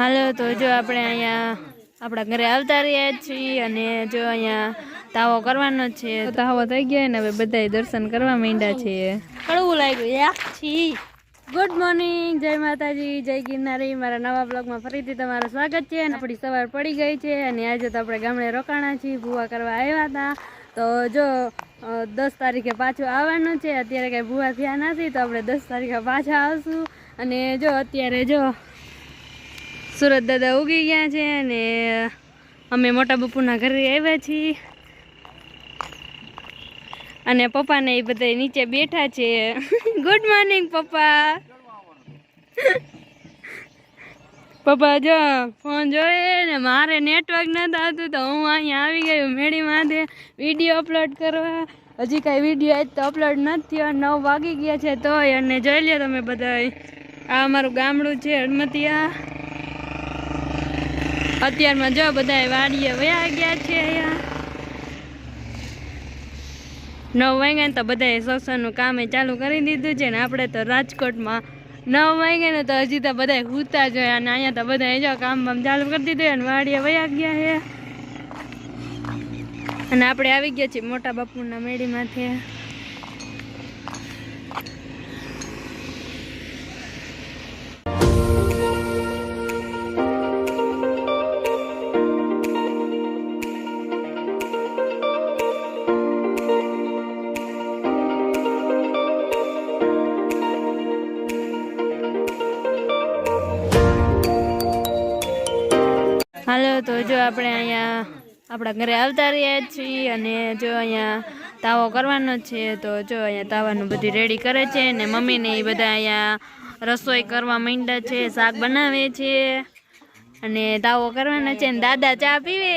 હાલો તો જો આપણે અહીંયા આપણા ઘરે આવતા રહ્યા છીએ અને જો અહીંયા તાવો કરવાનો છે તાવો થઈ ગયો ને હવે બધા દર્શન કરવા માંડ્યા છે. કડવું લાગ્યું છી. ગુડ મોર્નિંગ જય માતાજી જય ગિરનારી. મારા નવા બ્લોગમાં ફરીથી તમારું સ્વાગત છે અને આપણી સવાર પડી ગઈ છે અને આજે તો આપણે ગામડે રોકાણા છીએ ભૂવા કરવા આવ્યા હતા. તો જો દસ તારીખે પાછું આવવાનું છે અત્યારે કાંઈ ભૂવા થયા નથી તો આપણે દસ તારીખે પાછા આવશું. અને જો અત્યારે જો સુરત દાદા ઉગી ગયા છે અને અમે મોટા બપુના ઘરે આવ્યા છીએ. અને પપ્પાને એ બધા નીચે બેઠા છે. ગુડ મોર્નિંગ પપ્પા. પપ્પા, જો ફોન જોઈએ ને મારે નેટવર્ક નથી આવતું તો હું અહીંયા આવી ગયું મેળી માથે વીડિયો અપલોડ કરવા. હજી કાંઈ વીડિયો આજ તો અપલોડ નથી થયો. નવ વાગી ગયા છે તોય. અને જોઈ લ્યો તમે બધા આ અમારું ગામડું છે હડમતિયા અત્યારમાં જો બધા વાડીએ વયા ગયા છે અહીંયા. નવ વાગ્યા તો બધાએ શોષણનું કામ ચાલુ કરી દીધું છે ને આપણે તો રાજકોટમાં નવ વાગ્યા ને તો હજી તો બધા હુતા જ હોય અને અહીંયા તો બધા જો કામ બામ ચાલુ કરી દીધું અને વાડીએ વયા ગયા છે. અને આપણે આવી ગયા છીએ મોટા બાપુના મેળીમાંથી. હાલો, તો જો આપણે અહીંયા આપણા ઘરે આવતા રહ્યા છીએ અને જો અહીંયા તાવો કરવાનો છે, તો જો અહીંયા તાવાનું બધી રેડી કરે છે ને મમ્મીને એ બધા અહીંયા રસોઈ કરવા માંડ્યા છે, શાક બનાવે છે અને તાવો કરવાનો છે ને દાદા ચા પીવે.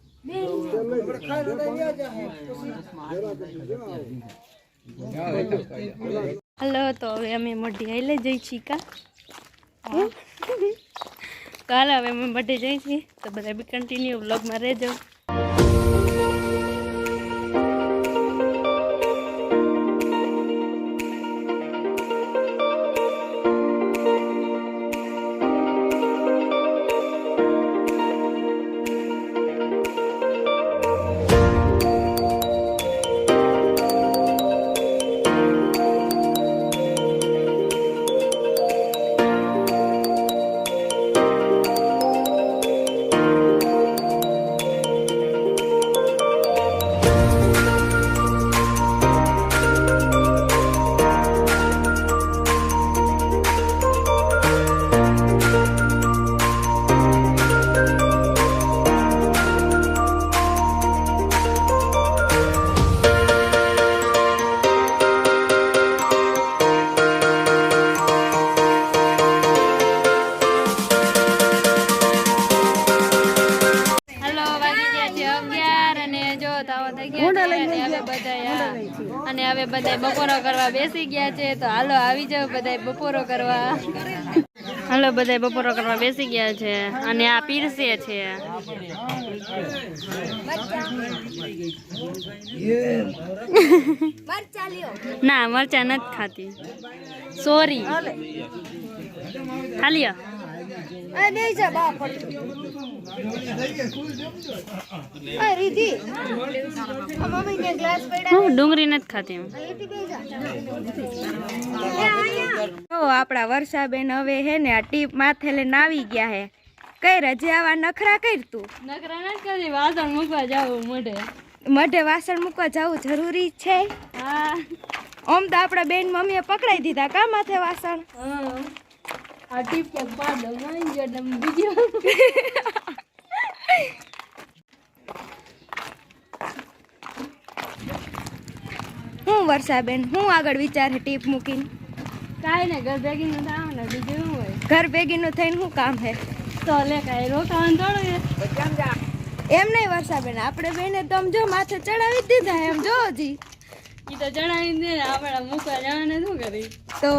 હલો, તો હવે અમે મઢી હાઈલે જઈ છીએ કા? કાલે હવે અમે મઢી જઈ છીએ. તો બધા બી કન્ટિન્યુ બ્લોગમાં રહેજો. હવે બધા બપોરો કરવા બેસી ગયા છે, તો હાલો આવી જાવ બધા બપોરો કરવા. હાલો બધા બપોરો કરવા બેસી ગયા છે, અને આ પીરસે છે. ના, મરચા નથી ખાતી. સોરી. ખાલી હું ડુંગળી નથી ખાતી તો આપણા વર્ષાબેન હવે હે ને આ ટીપ માથે લઈને આવી ગયા હે. કઈ રજે આવા નખરા કર તું? નકરા નથી ખાતી વાસણ મૂકવા જાવું મોઢે. મઢે વાસણ મૂકવા જવું જરૂરી છે? હા. ઓમ તો આપણા બેન મમ્મીએ પકડાઈ દીધા કા માથે વાસણ? હા. આ ટીપ કે પાડ મારી બીજી હું વર્ષાબેન હું આગળ વિચાર ટીપ મૂકીને. કાંઈ ને ઘર ભેગી નું થાવ ને બીજું શું હોય? ઘર ભેગીનું થઈને શું કામ હે? તો લે કાંઈ રોકાવાનું થોડું એમ નહીં વર્ષાબેન આપણે બેને તો આમ જો માથે ચડાવી દીધા એમ જો હજી. એ તો જણાવી દે ને આપણે મૂકવા જવાને શું કરી? તો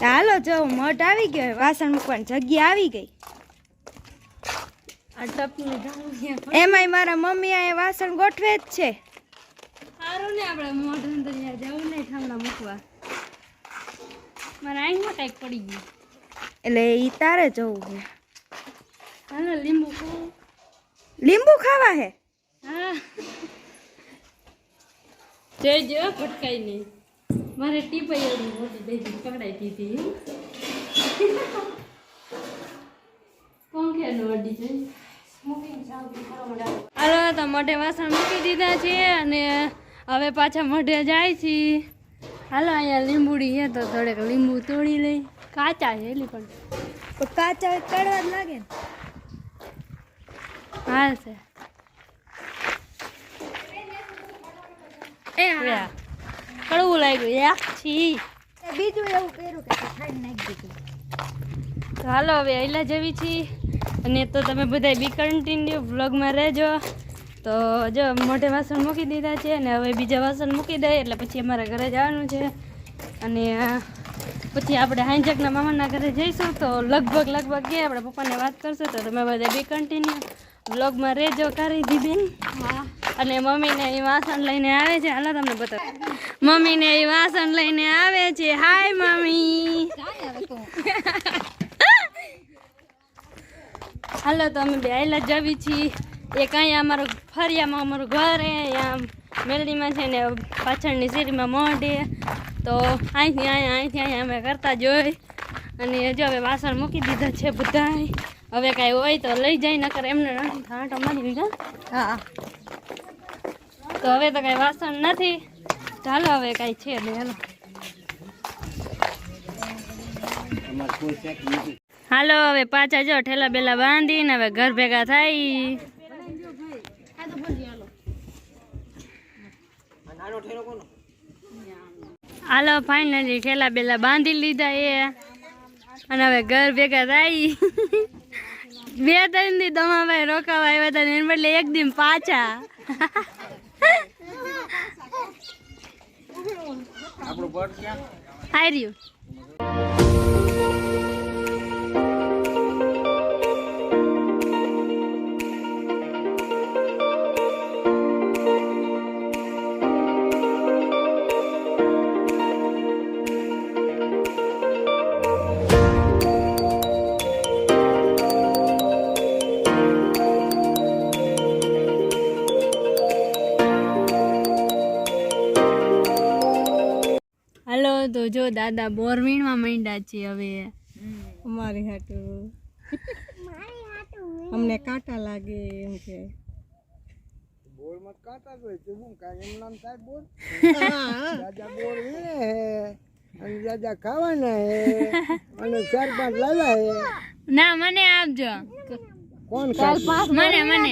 ચાલો જો મઢ આવી ગયો વાસણ મૂકવાની જગ્યા આવી ગઈ. એમાંય મારા મમ્મી અહીંયા વાસણ ગોઠવે જ છે. સારું ને આપણે મોઢું અંદર જવું નહીં ઠામડા મૂકવા. મારા આંખમાં કાંઈક પડી ગયું. એટલે ઈ તારે જવું છે. લીંબુ લીંબુ ખાવા હે? હા. જોઈજો ફટકાઈ નહીં મારે ટીપાઈ એવડી મોટી દઈ પકડાઈ દીધી. પંખે નો અડી જઈ હાલો તો મોઢે વાસણ મૂકી દીધા છે અને હવે પાછા મોઢે જાય છે હાલો અહીંયા લીંબુડી છે તો થોડેક લીંબુ તોડી લઈ. કાચા છે એલી પણ. તો કાચા કડવા જ લાગે ને. હા છે. એ હા. કડવું લાગ્યું. યાક છી. બીજું એવું કર્યું કે ખાઈ નાખી દીધું. તો હાલો હવે એલા જેવી છીએ. અને તો તમે બધા બી કન્ટિન્યુ વ્લોગમાં રહેજો. તો જો મોઢે વાસણ મૂકી દીધા છે અને હવે બીજા વાસણ મૂકી દઈએ એટલે પછી અમારા ઘરે જવાનું છે. અને પછી આપણે હાંજકના મામાના ઘરે જઈશું તો લગભગ લગભગ ગયા આપણે પપ્પાને વાત કરશું તો તમે બધા બી કન્ટિન્યુ વ્લોગમાં રહેજો કરી દીધી અને મમ્મીને એ વાસણ લઈને આવે છે. હાલો તમને બતાવ. મમ્મીને એ વાસણ લઈને આવે છે. Hi mummy. હાલો તો અમે બે આયલા જ જાવી છીએ. એક અહીંયા અમારું ફરિયામાં અમારું ઘર હે અહીંયા મેલડીમાં છે ને પાછળની શેરીમાં મોઢે તો અહીંથી અહીંયા અહીંથી અહીંયા અમે કરતા જોઈ અને જો હવે વાસણ મૂકી દીધા છે બધાય. હવે કાંઈ હોય તો લઈ જાય નકર એમને નથી આંટો મારી દીધા હા તો હવે તો કાંઈ વાસણ નથી. ચાલો હવે કાંઈ છે નહીં હાલો. હાલો હવે પાછા જો ઠેલા બેલા બાંધીને હવે ઘર ભેગા થાય. હાલો ફાઇનલી ઠેલા બેલા બાંધી લીધા એ. અને હવે ઘર ભેગા થાય. બે ત્રણ દી દમાભાઈ રોકાવા આવ્યા હતા એને બદલે એક દિન પાછા. હાર્યું. દાદા બોર વીણવા માંડ્યા છે હવે. અમારી હાટુ. અમને કાંટા લાગે એમ કે. બોરમાં કાંટા હોય છે શું કાંઈ એમ નામ થાય બોર? દાદા બોર વીણે હે અને દાદા ખાવાના હે અને ચાર પાંચ લાવ્યા હે. ના મને આપજો. કોણ ખાય? મને મને.